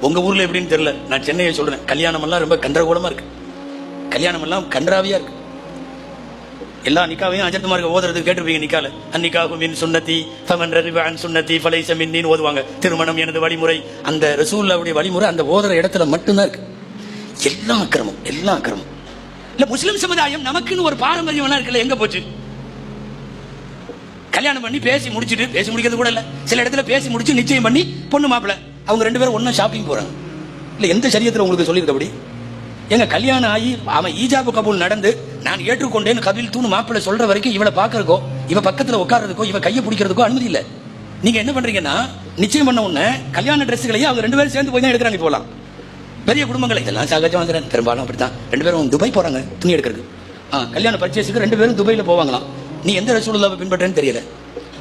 உங்க ஊர்ல எப்படின்னு தெரியல. நான் சென்னையை சொல்றேன். கல்யாணம் எல்லாம் ரொம்ப கண்டரகோலமா இருக்கு. கல்யாணம் எல்லாம் கன்றாவியா இருக்கு. எல்லா நிக்காவையும் அஜத்துமார்க்கு ஓதுறது கேட்டிருப்பீங்க நிக்கால. அந்நிக்காகும் மின் சுன்னத்தி ஃபமன் ரரிவான் சுண்ணத்தி ஃபலைச மின்னின்னு ஓதுவாங்க. திருமணம் எனது வழிமுறை. அந்த ரசூல்லாவுடைய வழிமுறை அந்த ஓதுற இடத்துல மட்டும்தான் இருக்கு. எல்லா அக்கிரமம் எல்லா அக்கிரமம். இல்ல முஸ்லிம் சமுதாயம் நமக்குன்னு ஒரு பாரம்பரியம் எல்லாம் இருக்குல்ல எங்க போச்சு? கல்யாணம் பண்ணி பேசி முடிச்சிட்டு பேசி முடிக்கிறது கூட இல்ல. சில இடத்துல பேசி முடிச்சு நிச்சயம் பண்ணி பொண்ணு மாப்பிள்ள அவங்க ரெண்டு பேரும் ஒன்றா ஷாப்பிங் போகிறாங்க இல்லை எந்த சரியத்தில் உங்களுக்கு சொல்லியிருக்கபடி எங்கள் கல்யாணம் ஆகி அவன் ஈஜாபு கபூல் நடந்து நான் ஏற்றுக்கொண்டேன் கபில் தூணு மாப்பிள்ளை சொல்கிற வரைக்கும் இவளை பாக்குறதுக்கோ இவ பக்கத்தில் உட்கார்றதுக்கோ இவ கையை பிடிக்கிறதுக்கோ அனுமதி இல்லை. நீங்கள் என்ன பண்ணுறீங்கன்னா நிச்சயம் பண்ண உடனே கல்யாண ட்ரெஸ்ஸுகளையும் அவங்க ரெண்டு பேரும் சேர்ந்து போய் தான் எடுக்கிறாங்க போகலாம் பெரிய குடும்பங்கள் இதெல்லாம் சகஜம் வந்துடுறேன் பெரும்பாலும் அப்படித்தான். ரெண்டு பேரும் துபாய் போகிறாங்க துணி எடுக்கிறதுக்கு. ஆ கல்யாண பர்ச்சேஸுக்கு ரெண்டு பேரும் துபாயில் போவாங்களாம். நீ எந்த ரசூலுல்லாவை பின்பற்றேன்னு தெரியல.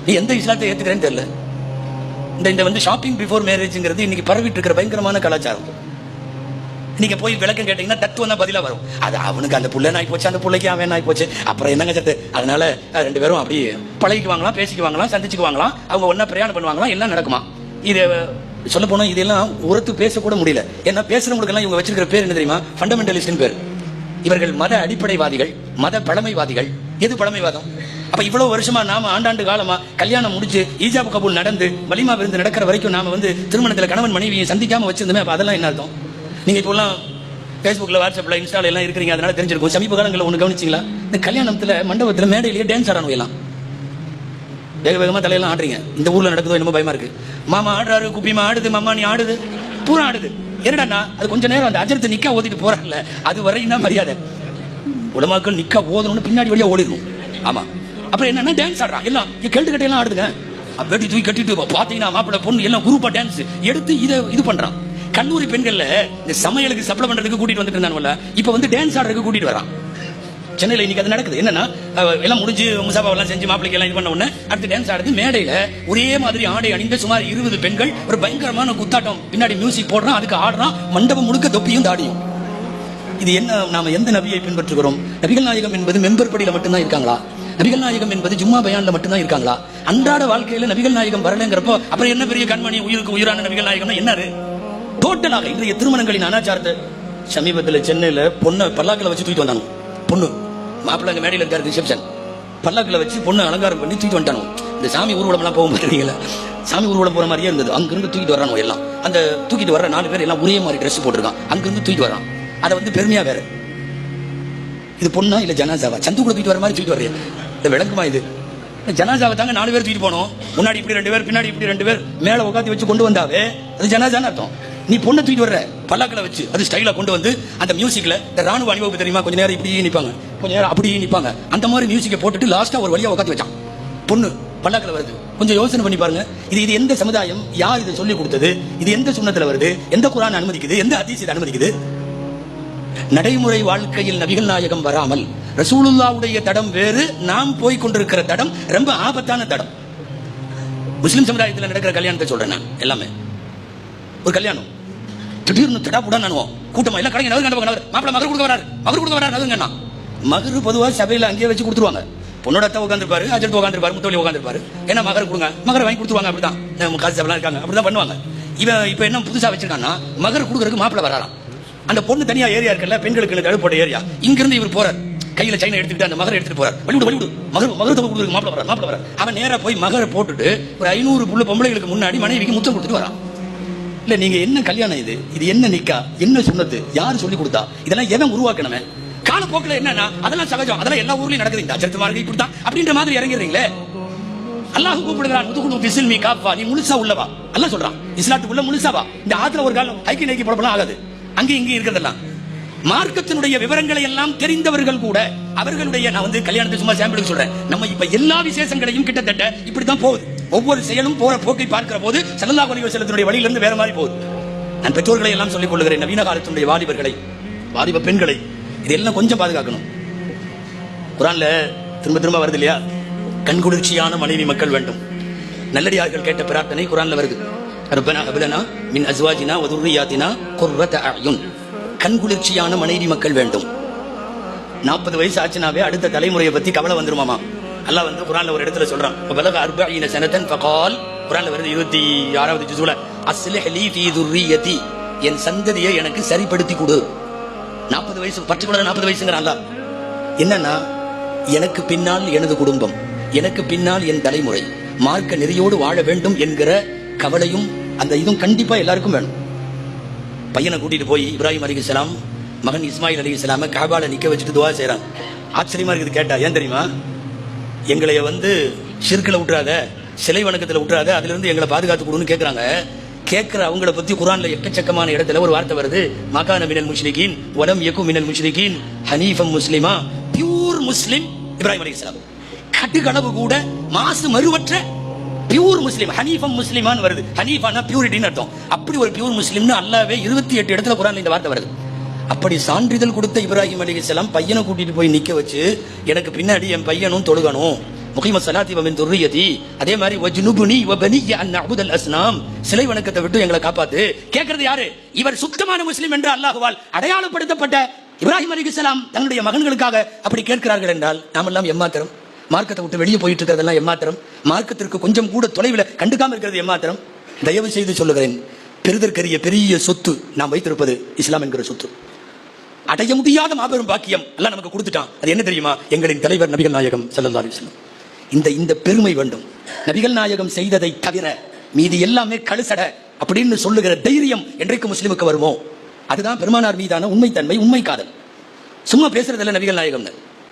நீ எந்த இஸ்லாத்தை ஏற்றுக்கிறேன்னு தெரியல. இந்த இந்த வந்து ஷாப்பிங் பிஃபோர் மேரேஜ்ங்கிறது இன்னைக்கு பரவிட்டு இருக்கிற பயங்கரமான கலாச்சாரம். நீங்க போய் விளக்கம் கேட்டீங்கன்னா தத்துவம் தான் பதிலாக வரும். அது அவனுக்கு அந்த புள்ள நாய் போச்சு அந்த பிள்ளைக்கு அவன் நாய் போச்சு. அப்புறம் என்னங்க சத்து? அதனால ரெண்டு பேரும் அப்படி பழகிக்குவாங்களாம் பேசிக்குவாங்களாம் சந்திச்சுக்குவாங்களாம் அவங்க ஒன்றா பிரயாணம் பண்ணுவாங்களாம் எல்லாம் நடக்குமா? இது சொல்ல போனா இதெல்லாம் உரத்து பேசக்கூட முடியல. ஏன்னா பேசுறவங்களுக்கெல்லாம் இவங்க வச்சிருக்கிற பேர் என்ன தெரியுமா? ஃபண்டமெண்டலிஸ்ட் பேர். இவர்கள் மத அடிப்படைவாதிகள் மத பழமைவாதிகள். எது பழமைவாதம்? அப்ப இவ்வளவு வருஷமா நாம ஆண்டாண்டு காலமா கல்யாணம் முடிச்சு ஈஜாப் கபூல் நடந்து வலிமா விருந்து நடக்கிற வரைக்கும் நாம வந்து திருமணத்துல கணவன் மனைவியை சந்திக்காம வச்சிருந்தோமே அப்ப அதெல்லாம் என்ன அர்த்தம்? நீங்க இப்போலாம் ஃபேஸ்புக்கில் வாட்ஸ்அப்ல இன்ஸ்டால எல்லாம் இருக்கிறீங்க அதனால தெரிஞ்சிருக்கும். சமீப காலங்களில் ஒன்று கவனிச்சிங்களா? இந்த கல்யாணத்தில் மண்டபத்தில் மேடையிலேயே டான்ஸ் ஆடணும் எல்லாம். வேக வேகமாக தலையெல்லாம் ஆடுறீங்க. இந்த ஊரில் நடக்குதோ என்னமோ பயமா இருக்கு. மாமா ஆடுறாரு குப்பிமா ஆடுது மாமா நீ ஆடுது. பூரா ஆடுது. என்னடா அது கொஞ்ச நேரம் அந்த அஜரத்தை நிக்கா ஓதிட்டு போறாங்கல்ல அது வரையும் தான் மரியாதை. உலமாக்கள் நிக்கா ஓதணும்னு பின்னாடி வழியாக ஓடிடும் ஆமாம் அப்புறம் என்னன்னா டான்ஸ் ஆடுறான் எல்லாம் இங்க கேட்டு எல்லாம் ஆடுதுங்க வெட்டி தூக்கி கட்டிட்டு பாத்தீங்கன்னா மாப்பிள்ள பொண்ணு எல்லாம் குரூப்பா டான்ஸ் எடுத்து இதை இது பண்றான். கல்லூரி பெண்கள்ல இந்த சமையலுக்கு சப்ளை பண்றதுக்கு கூட்டிட்டு வந்துட்டு இருந்தானுவல்ல இப்ப வந்து டான்ஸ் ஆடுறதுக்கு கூட்டிட்டு வரான். சென்னையில இன்னைக்கு அது நடக்குது. என்னன்னா எல்லாம் முடிஞ்சு முசாபாவெல்லாம் செஞ்சு மாப்பிளைக்கு எல்லாம் இது பண்ண உடனே அடுத்து டான்ஸ் ஆடுது. மேடையில ஒரே மாதிரி ஆடை அணிந்த சுமார் இருபது பெண்கள் ஒரு பயங்கரமான குத்தாட்டம். பின்னாடி மியூசிக் போடுறான் அதுக்கு ஆடுறான். மண்டபம் முழுக்க தொப்பியும் தாடியும். இது என்ன நாம எந்த நபியை பின்பற்றுகிறோம்? நபிகள் நாயகம் என்பது மெம்பர் படியில மட்டும்தான் இருக்காங்களா? நபிகள் நாயகம் என்பது ஜும்மா பயான்ல மட்டும்தான் இருக்காங்களா? அன்றாட வாழ்க்கையில நபிகள் நாயகம் வரலங்கிறப்போ அப்புறம் என்ன பெரிய கண்மணி உயிருக்கு உயிரான நபிகள் நாயகம்னா என்னது? டோட்டலாக இன்றைய திருமணங்களின் அனாச்சாரத்தை சமீபத்தில் சென்னையில பொண்ணை பல்லாக்கில் வச்சு தூக்கிட்டு வந்தாங்க பொண்ணு. மாப்பிள்ளைங்க மேடையில் இருக்காரு ரிசப்ஷன். பல்லாக்கில் வச்சு பொண்ணு அலங்காரம் பண்ணி தூக்கிட்டு வந்துட்டானோ? இந்த சாமி ஊர்வலம்லாம் போக மாட்டீங்களா சாமி ஊர்வலம் போற மாதிரியே இருந்தது. அங்கிருந்து தூக்கிட்டு வரானோ எல்லாம். அந்த தூக்கிட்டு வர நாலு பேர் எல்லாம் ஒரே மாதிரி ட்ரெஸ் போட்டிருக்கான். அங்கிருந்து தூக்கிட்டு வரான் அதை வந்து பெருமையா வேற. இது பொண்ணா இல்ல ஜனாசாவா? சந்து கூட தூக்கிட்டு வர மாதிரி தூக்கிட்டு வர்றேன் இந்த விளக்குமா இது? ஜனாசாவை தாங்க நாலு பேர் தூக்கிட்டு போனோம். முன்னாடி இப்படி ரெண்டு பேர் பின்னாடி இப்படி ரெண்டு பேர் மேல உட்காந்து வச்சு கொண்டு வந்தாவே அது ஜனாசான்னு அர்த்தம். நீ பொண்ணை தூக்கிட்டு வர்ற பல்லாக்களை வச்சு அது ஸ்டைலா கொண்டு வந்து அந்த மியூசிக்ல இந்த ராணுவ அணிவகுப்பு தெரியுமா? கொஞ்ச நேரம் இப்படியே நிப்பாங்க. கொஞ்ச நேரம் அப்படியே நிப்பாங்க. அந்த மாதிரி மியூசிக்கை போட்டுட்டு லாஸ்டா ஒரு வழியா உட்காந்து வச்சான். பொண்ணு பல்லாக்கில் வருது. கொஞ்சம் யோசனை பண்ணி பாருங்க. இது இது எந்த சமுதாயம்? யார் இதை சொல்லி கொடுத்தது? இது எந்த சுண்ணத்துல வருது? எந்த குரான் அனுமதிக்குது? எந்த அதிசயத்தை அனுமதிக்குது? நடைமுறை வாழ்க்கையில் நபிகள் நாயகம் வராமல் ரசூலுல்லாவுடைய தடம் வேறு நாம் போய் கொண்டிருக்கிற தடம் ரொம்ப ஆபத்தான தடம். முஸ்லிம் சமுதாயத்தில் நடக்கிற கல்யாணத்தை சொல்றேன் நான் எல்லாமே. ஒரு கல்யாணம். திடீர்னு தடா புடா நானுவோம் கூட்டமா எல்லாம் கடைங்க நகர் கண்டவங்க நகர் மகர் கொடுக்க வராரு. மகர் கொடுக்க வராரு நகருங்கண்ணா மகர் பொதுவா சபையில அங்கேயே வச்சு கொடுத்துருவாங்க. பொண்ணோட அத்தை உட்காந்துருப்பாரு அஜர்த்து உட்காந்துருப்பாரு முத்தவழி உட்காந்துருப்பாரு ஏன்னா மகர் கொடுங்க மகர் வாங்கி கொடுத்துருவாங்க அப்படிதான் காசு சபைலாம் இருக்காங்க அப்படிதான் பண்ணுவாங்க. இவன் இப்ப என்ன புதுசா வச்சிருக்கான்னா மகர் கொடுக்குறதுக்கு மாப்பிள்ள வராராம். அந்த பொண்ணு தனியா ஏரியா இருக்குல்ல பெண்களுக்கு தடுப்பு ஏரியா. இங்க இருந்து இவர் போறார். கையில சைனை எடுத்துக்கிட்டு அந்த மகரை எடுத்துட்டு போறார். வழிவிடு வழிவிடு. மகர் மகர் தொகை கொடுக்குறது மாப்பிள வரார் மாப்பிள வரார். அவன் நேரா போய் மகரை போட்டுட்டு ஒரு ஐநூறு புள்ள பொம்பளைகளுக்கு முன்னாடி மனைவிக்கு முத்தம் கொடுத்துட்டு வரான். இல்ல நீங்க என்ன கல்யாணம் இது? இது என்ன நிக்கா? என்ன சொன்னது யாரு சொல்லி கொடுத்தா? இதெல்லாம் எவன் உருவாக்கணுமே? காலப்போக்கில் என்னன்னா அதெல்லாம் சகஜம். அதெல்லாம் எல்லா ஊர்லயும் நடக்குது. இந்த அச்சரத்து மார்க்கு இப்படித்தான். அப்படின்ற மாதிரி இறங்கிறீங்களே அல்லாஹ் கூப்பிடுகிறான் முதுகுனு பிசில் மீ காப்பா நீ முழுசா உள்ளவா? அல்லாஹ் சொல்றான் இஸ்லாத்துக்குள்ள முழுசாவா? இந்த ஆத்துல ஒரு காலம் ஐக்கிய நைக்கி போடலாம் ஆகாது. அங்கே இங்கே இருக்கிறதெல்லாம். மார்க்கத்தினுடைய விவரங்களை எல்லாம் தெரிந்தவர்கள் கூட அவர்களுடைய நான் வந்து கல்யாணத்தை சும்மா சாம்பிளுக்கு சொல்றேன். நம்ம இப்ப எல்லா விசேஷங்களையும் கிட்டத்தட்ட இப்படித்தான் போகுது. ஒவ்வொரு செயலும் போற போக்கை பார்க்கிற போது செல்லல்லா வலிவர் செல்லத்தினுடைய வழியிலிருந்து வேற மாதிரி போகுது. நான் பெற்றோர்களை எல்லாம் சொல்லிக் கொள்கிறேன் நவீன காலத்தினுடைய வாலிபர்களை வாலிப பெண்களை. இதெல்லாம் கொஞ்சம் பாதுகாக்கணும். குரான்ல திரும்ப திரும்ப வருது இல்லையா? கண்குளிர்ச்சியான மனைவி மக்கள் வேண்டும். நல்லடியார்கள் கேட்ட பிரார்த்தனை குரான்ல வருது. ரப்பனா ஹப்லனா மின் அஸ்வாஜினா வதுர்ரியாத்தினா குர்ரத அயுன் கண்குளிர்ச்சியான மனைவி மக்கள் வேண்டும். நாற்பது வயசு ஆச்சுனாவே அடுத்த தலைமுறையை பத்தி கவலை வந்துருமாமா? அல்லாஹ் வந்து குரான்ல ஒரு இடத்துல சொல்றான். பலக அர்பஈன சனதன் ஃபகால். குரான்ல வருது இருபத்தி ஆறாவது ஜுசுல அஸ்லிஹ் லீ ஃபீ துர்ரியதி என் சந்ததியை எனக்கு சரிப்படுத்தி கொடு. நாற்பது வயசு பர்டிகுலர் நாற்பது வயசுங்கிறான் என்னன்னா எனக்கு பின்னால் எனது குடும்பம் எனக்கு பின்னால் என் தலைமுறை மார்க்க நெறியோடு வாழ வேண்டும் என்கிற கவலையும் அந்த இதுவும் கண்டிப்பா எல்லாருக்கும் வேணும். பையனை கூட்டிட்டு போய் இப்ராஹிம் அலிகலாம் மகன் இஸ்மாயில் அலிகலாம காபால நிக்க வச்சுட்டு துவா செய்கிறான் ஆச்சரியமா இருக்குது கேட்டா ஏன் தெரியுமா? எங்களைய வந்து ஷிர்கில் விட்டுறாத சிலை வணக்கத்தில் விட்டுறாத அதுல இருந்து எங்களை பாதுகாத்து கொடுன்னு கேட்குறாங்க கேட்கிற அவங்கள பத்தி குரான்ல எக்கச்சக்கமான இடத்துல ஒரு வார்த்தை வருது. மகான மினல் முஷ்ரிகீன் வலம் யகு மினல் முஷ்ரிகீன் ஹனீஃபம் முஸ்லிமா பியூர் முஸ்லிம் இப்ராஹிம் அலிகலாம் கட்டுக்கனவு கூட மாசு மறுவற்ற பியூர் முஸ்லீம் ஹனீஃபம் முஸ்லிமான் வருது. ஹனீஃபானா பியூரிட்டின்னு அர்த்தம். அப்படி ஒரு பியூர் முஸ்லீம்னு அல்லாவே இருபத்தி எட்டு இடத்துல குரான் இந்த வார்த்தை வருது. அப்படி சான்றிதழ் கொடுத்த இப்ராஹிம் அலிகலாம் பையனை கூட்டிட்டு போய் நிக்க வச்சு எனக்கு பின்னாடி என் பையனும் தொழுகணும். முகிம சலாத்தி வமின் துர்ரியதி அதே மாதிரி வஜ்னுபுனி வபனி அன் அபுதல் அஸ்னாம். சிலை வணக்கத்தை விட்டு எங்களை காப்பாத்து. கேட்கறது யாரு? இவர் சுத்தமான முஸ்லிம் என்று அல்லாஹுவால் அடையாளப்படுத்தப்பட்ட இப்ராஹிம் அலிகலாம் தன்னுடைய மகன்களுக்காக அப்படி கேட்கிறார்கள் என்றால் நாமெல்லாம் எம்மாத்திரம் மார்க்கத்தை விட்டு வெளியே போயிட்டு இருக்கிறதெல்லாம் எம்மாத்திரம்? மார்க்கத்திற்கு கொஞ்சம் கூட தொலைவில் கண்டுக்காமல் இருக்கிறது எம்மாத்திரம்? தயவு செய்து சொல்லுகிறேன் பெறுதற்கரிய பெரிய சொத்து நாம் வைத்திருப்பது இஸ்லாம் என்கிற சொத்து. அடைய முடியாத மாபெரும் பாக்கியம் எல்லாம் நமக்கு கொடுத்துட்டான். அது என்ன தெரியுமா? எங்களின் தலைவர் நபிகள் நாயகம் ஸல்லல்லாஹு அலிஸ்லாம் இந்த இந்த பெருமை வேண்டும். நபிகள் நாயகம் செய்ததை தவிர மீதி எல்லாமே கழுசட அப்படின்னு சொல்லுகிற தைரியம் என்றைக்கு முஸ்லிமுக்கு வருமோ? அதுதான் பெருமானார் மீதான உண்மைத்தன்மை உண்மை காதல். சும்மா பேசுறதில்ல நபிகள் நாயகம்னு.